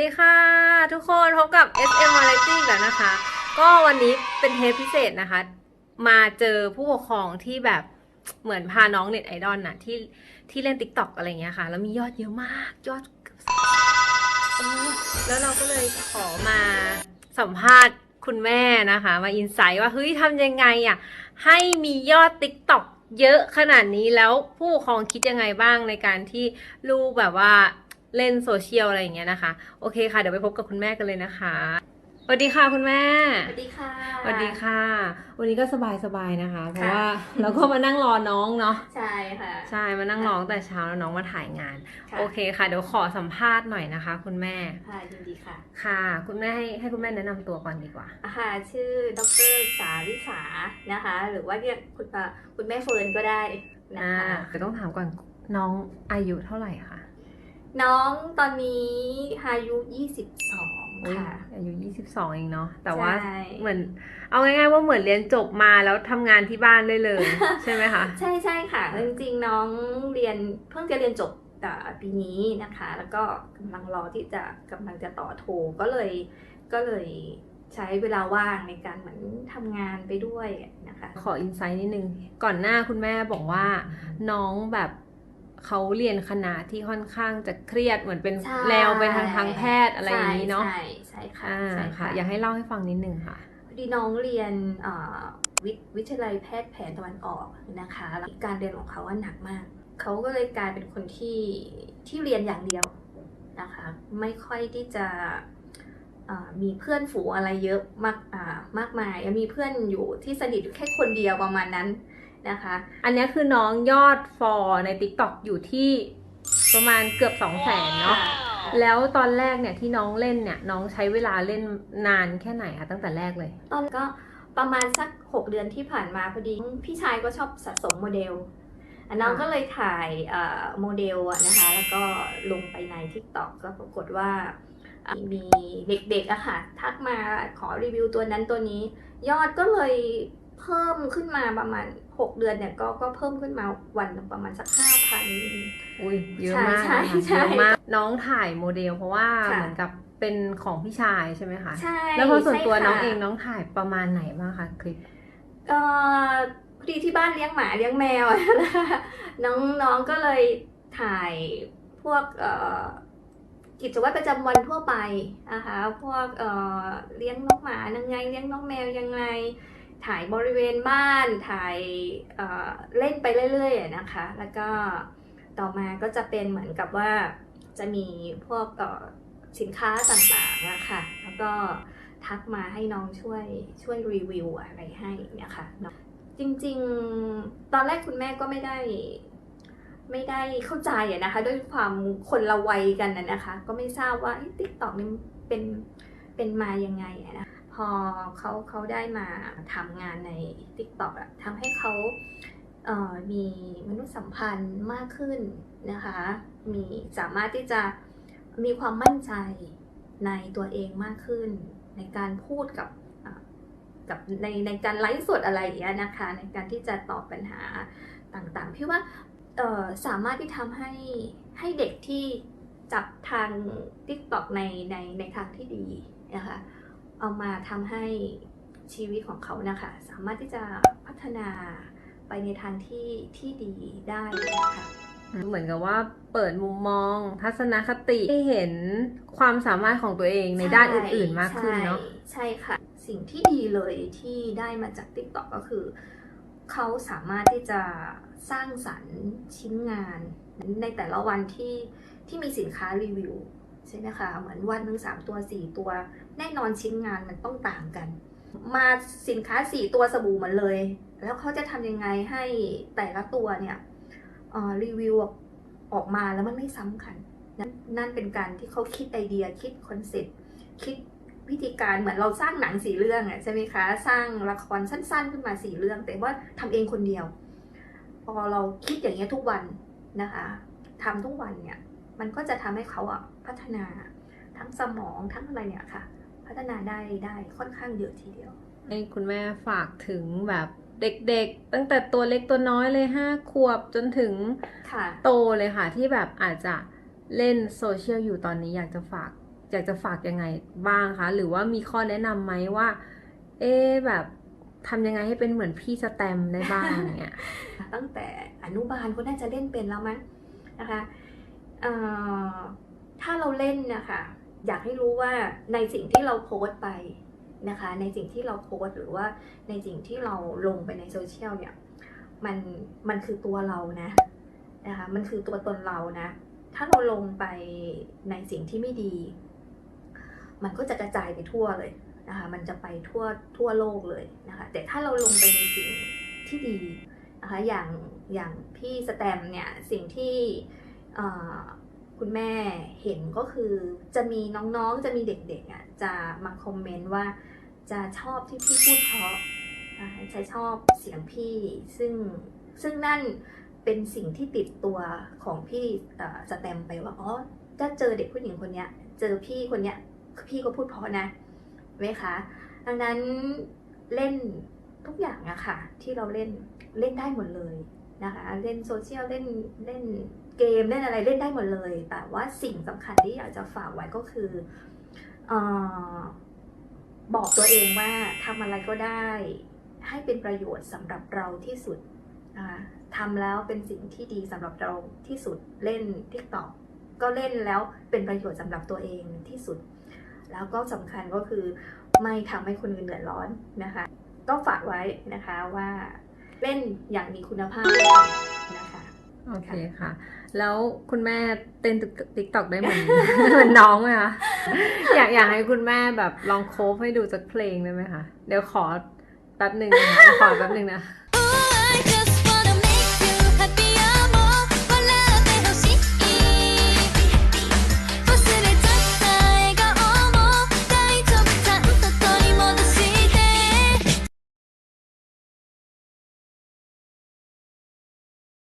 ดีค่ะทุกคนพบกับ SM Variety อีกแล้วนะคะ ก็วันนี้เป็นเทปพิเศษนะคะ มาเจอผู้ปกครองที่แบบเหมือนพาน้องเน็ตไอดอลน่ะที่ที่เล่น TikTok อะไรเงี้ยค่ะ แล้วมียอดเยอะมากยอดแล้วเราก็เลยขอมาสัมภาษณ์คุณแม่นะคะ มาอินไซต์ว่าเฮ้ยทำยังไงอะให้มียอด TikTok เยอะขนาดนี้แล้วผู้ปกครองคิดยังไงบ้างในการที่ลูกแบบว่า เล่นโซเชียลอะไรอย่างเงี้ยนะคะ โอเคค่ะ เดี๋ยวไปพบกับคุณแม่กันเลยนะคะสวัสดีค่ะคุณแม่สวัสดีค่ะสวัสดีค่ะ วันนี้ก็สบายสบายๆนะคะ เพราะค่ะว่าเราก็มานั่งรอน้องเนาะใช่ค่ะใช่มานั่งรอตั้งแต่เช้าแล้วน้องมาถ่ายงานค่ะโอเคค่ะ เดี๋ยวขอสัมภาษณ์หน่อยนะคะ คุณแม่ค่ะยินดีค่ะ ค่ะ คุณแม่ให้ให้คุณแม่แนะนำตัวก่อนดีกว่าค่ะชื่อดรสาวิสานะคะ หรือว่าเรียกคุณอ่าคุณแม่เฟิร์นก็ได้นะอ่าคะเดี๋ยวต้องถามก่อนน้องอายุเท่าไหร่คะ น้องตอนนี้อายุ22อุ๊ยค่ะ อายุ 22 เองเนาะ แต่ว่าใช่ เหมือน เอาง่ายๆว่าเหมือนเรียนจบมาแล้วทำงานที่บ้านได้เลย ใช่ไหมคะ ใช่ใช่ค่ะ จริงๆ น้องเรียนเพิ่งจะเรียนจบแต่ปีนี้นะคะ แล้วก็กำลังรอที่จะกำลังจะต่อโทก็เลยก็เลยใช้เวลาว่างในการเหมือนทำงานไปด้วยนะคะ ขออินไซต์นิดนึง ก่อนหน้าคุณแม่บอกว่า น้องแบบ เขาเรียนคณะที่ค่อนข้างจะเครียดเหมือนเป็นใช่แนวไปทางทางแพทย์อะไรอย่างนี้เนาะใช่ใช่ค่ะอ่าใช่ค่ะ อยากให้เล่าให้ฟังนิดนึงค่ะพอดีน้องเรียนเอ่อวิทวิทยาลัยแพทย์แผนตะวันออกนะคะแล้วการเรียนของเขาว่าหนักมาก เขาก็เลยกลายเป็นคนที่ที่เรียนอย่างเดียวนะคะ ไม่ค่อยที่จะเอ่อมีเพื่อนฝูงอะไรเยอะมากอ่ามากมายมีเพื่อนอยู่ที่สนิทอยู่แค่คนเดียวประมาณนั้น นะคะ อันเนี้ยคือน้องยอดฟอลใน TikTok อยู่ที่ประมาณเกือบ 2 0 0แสนเนาะ แล้วตอนแรกเนี่ยที่น้องเล่นเนี่ยน้องใช้เวลาเล่นนานแค่ไหนคะตั้งแต่แรกเลย ตอนก็ประมาณสัก 6 เดือนที่ผ่านมาพอดี พี่ชายก็ชอบสะสมโมเดลอันน้องค่ะก็เลยถ่ายเอ่อโมเดลอะนะคะ แล้วก็ลงไปใน TikTok ก็ปรากฏว่าอะมีเด็กๆอะค่ะ ทักมาขอรีวิวตัวนั้นตัวนี้ ยอดก็เลย เพิ่มขึ้นมาประมาณ 6 เดือนเนี่ยก็ก็เพิ่มขึ้นมาวันละประมาณสัก5,000อุ้ยเยอะมากใช่นะคะใช่เยอะมากน้องถ่ายโมเดลเพราะว่าค่ะ เหมือนกับเป็นของพี่ชายใช่ไหมคะ ใช่แล้วพอส่วนตัวใช่ค่ะน้องเองน้องถ่ายประมาณไหนบ้างคะคลิป เอ่อพอดีที่บ้านเลี้ยงหมาเลี้ยงแมวอะนะคะน้องน้องก็เลยถ่ายพวกเอ่อกิจวัตรประจำวันทั่วไปนะคะพวกเอ่อเลี้ยงน้องหมายังไง เลี้ยงน้องแมวยังไง ถ่ายบริเวณบ้าน ถ่ายเเล่นไปเรื่อยๆนะคะ แล้วก็ต่อมาก็จะเป็นเหมือนกับว่าจะมีพวกต่อสินค้าต่างๆนะคะแล้วก็ทักมาให้น้องช่วยช่วยรีวิวอะไรให้นี่ยค่ะจริงๆ ตอนแรกคุณแม่ก็ไม่ได้ไม่ได้เข้าใจนะคะ ด้วยความคนละวัยกันนะคะ ก็ไม่ทราบว่าติ๊กต็อกนี่เป็นเป็นมายังไงอะนะ อเขาเขาได้มาทำงานใน TikTok อะทำให้เขาเออมีมนุษยสัมพันธ์มากขึ้นนะคะ มีสามารถที่จะมีความมั่นใจในตัวเองมากขึ้น ในการพูดกับกับในในการไลฟ์สดอะไรอย่างเงี้ยนะคะ ในการที่จะตอบปัญหาต่างๆพี่ว่าเออสามารถที่ทำให้ให้เด็กที่จับทาง TikTok ในในในทางที่ดีนะคะ เอามาทำให้ชีวิตของเขานะคะ สามารถที่จะพัฒนาไปในทางที่ที่ดีได้นะคะเหมือนกับว่าเปิดมุมมอง ทัศนคติให้เห็นความสามารถของตัวเองในด้านอื่น ๆ มากขึ้นเนาะใช่ใช่ค่ะ สิ่งที่ดีเลยที่ได้มาจาก TikTok ก็คือ เขาสามารถที่จะสร้างสรรค์ชิ้นงานในแต่ละวันที่ที่มีสินค้ารีวิว ใช่ไหมคะ เหมือนวันหนึ่งสามตัวสี่ตัว แน่นอนชิ้นงานมันต้องต่างกัน มาสินค้าสี่ตัวสบู่เหมันเลย แล้วเขาจะทำยังไงให้แต่ละตัวเนี่ยรีวิวออกมาแล้วมันไม่ซ้ำกันนั่นนั่นเป็นการที่เขาคิดไอเดียคิดคอนเซ็ปต์คิดวิธีการเหมือนเราสร้างหนังสี่เรื่องอะใช่ไหมคะ สร้างละครสั้น ๆ ขึ้นมาสี่เรื่อง แต่ว่าทำเองคนเดียว พอเราคิดอย่างเงี้ยทุกวันนะคะทำทุกวันเนี่ย มันก็จะทำให้เขาอะพัฒนาทั้งสมองทั้งอะไรเนี่ยค่ะ พัฒนาได้ได้ค่อนข้างเยอะทีเดียวให้คุณแม่ฝากถึงแบบเด็กๆ ตั้งแต่ตัวเล็กตัวน้อยเลยห้าขวบจนถึงค่ะโตเลยค่ะ ที่แบบอาจจะเล่นโซเชียลอยู่ตอนนี้อยากจะฝาก อยากจะฝากยังไงบ้างคะ หรือว่ามีข้อแนะนำไหมว่า เอ๊ะแบบทำยังไงให้เป็นเหมือนพี่สแตมป์ได้บ้างเนี่ยตั้งแต่อนุบาลก็น่าจะเล่นเป็นแล้วมั้งนะคะเอ่อ ถ้าเราเล่นนะคะอยากให้รู้ว่าในสิ่งที่เราโพสต์ไปนะคะ ในสิ่งที่เราโพสต์หรือว่าในสิ่งที่เราลงไปในโซเชียลเนี่ยมันมันคือตัวเรานะนะคะมันคือตัวตนเรานะ ถ้าเราลงไปในสิ่งที่ไม่ดี มันก็จะกระจายไปทั่วเลยนะคะมันจะไปทั่วทั่วโลกเลยนะคะแต่ถ้าเราลงไปในสิ่งที่ดีนะคะอย่างอย่างพี่สแตมเนี่ยสิ่งที่ คุณแม่เห็นก็คือจะมีน้องๆจะมีเด็กๆอะจะมาคอมเมนต์ว่าจะชอบที่พี่พูดเพราะนะคะจะชอบเสียงพี่ซึ่งซึ่งนั่นเป็นสิ่งที่ติดตัวของพี่สแตมไปว่าอ๋อถ้าเจอเด็กผู้หญิงคนเนี้ย เจอพี่คนเนี้ยพี่ก็พูดเพราะนะไหมคะดังนั้นเล่นทุกอย่างอะค่ะที่เราเล่นเล่นได้หมดเลยนะคะ เล่นโซเชียลเล่นเล่น เกมเล่นอะไรเล่นได้หมดเลย แต่ว่าสิ่งสำคัญที่อยากจะฝากไว้ก็คืออบอกตัวเองว่าทำอะไรก็ได้ ให้เป็นประโยชน์สำหรับเราที่สุดนะคะทำแล้วเป็นสิ่งที่ดีสำหรับเราที่สุดเล่น TikTok ก็เล่นแล้วเป็นประโยชน์สำหรับตัวเองที่สุด แล้วก็สำคัญก็คือไม่ทำให้คนอื่นเดือดร้อนนะคะ ก็ฝากไว้นะคะว่าเล่นอย่างมีคุณภาพนะคะ โอเคค่ะ แล้วคุณแม่เต้นติ๊กต็อกได้เหมือนเหมือนน้องไหมคะอยากอยากให้คุณแม่แบบลองโคฟให้ดูสักเพลงได้ไหมคะ เดี๋ยวขอแป๊บหนึ่งนะคะขอแป๊บหนึ่งนะ